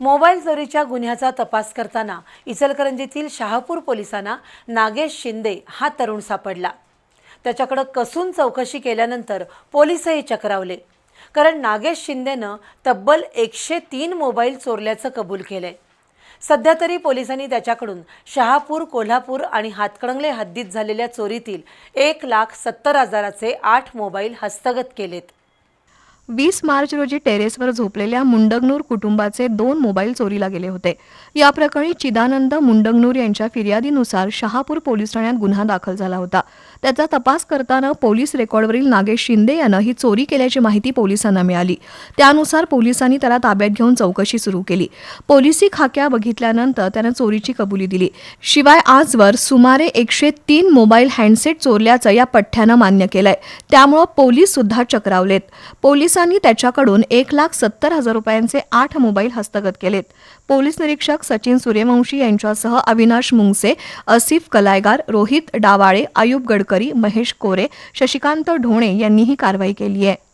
Mobile चोरीच्या गुन्ह्याचा तपास करताना इचलकरंजीतील शहापूर पोलिसांना नागेश शिंदे हा तरुण सापडला. त्याच्याकडं कसून चौकशी केल्यानंतर पोलीसही चक्रावले. कारण नागेश शिंदेनं तब्बल एकशे तीन मोबाईल चोरल्याचं कबूल केलंय. सध्या तरी पोलिसांनी त्याच्याकडून शहापूर कोल्हापूर आणि हातकणंगले हद्दीत झालेल्या चोरीतील एक लाख सत्तर हजाराचे आठ मोबाईल हस्तगत केलेत. वीस मार्च रोजी टेरेसवर झोपलेल्या मुंडगनूर कुटुंबाचे दोन मोबाईल चोरीला गेले होते. या प्रकरणी चिदानंद मुंडगनूर यांच्या फिर्यादीनुसार शहापूर पोलीस ठाण्यात गुन्हा दाखल झाला होता. त्याचा तपास करताना पोलीस रेकॉर्डवरील नागेश शिंदे यानं ही चोरी केल्याची माहिती पोलिसांना मिळाली. त्यानुसार पोलिसांनी त्याला ताब्यात घेऊन चौकशी सुरू केली. पोलिसी खाक्या बघितल्यानंतर त्यानं चोरीची कबुली दिली. शिवाय आजवर सुमारे एकशे तीन मोबाईल हँडसेट चोरल्याचं या पठ्ठ्यानं मान्य केलंय. त्यामुळं पोलीस सुद्धा चक्रावलेत. पोलिसांनी त्याच्याकडून एक लाख सत्तर हजार रुपयांचे आठ मोबाईल हस्तगत केलेत. पोलीस निरीक्षक सचिन सूर्यवंशी यांच्यासह अविनाश मुंगसे असिफ कलायगार रोहित डावाळे आयुब गडकरी महेश कोरे शशिकांत ढोणे यांनी ही कारवाई केली आहे.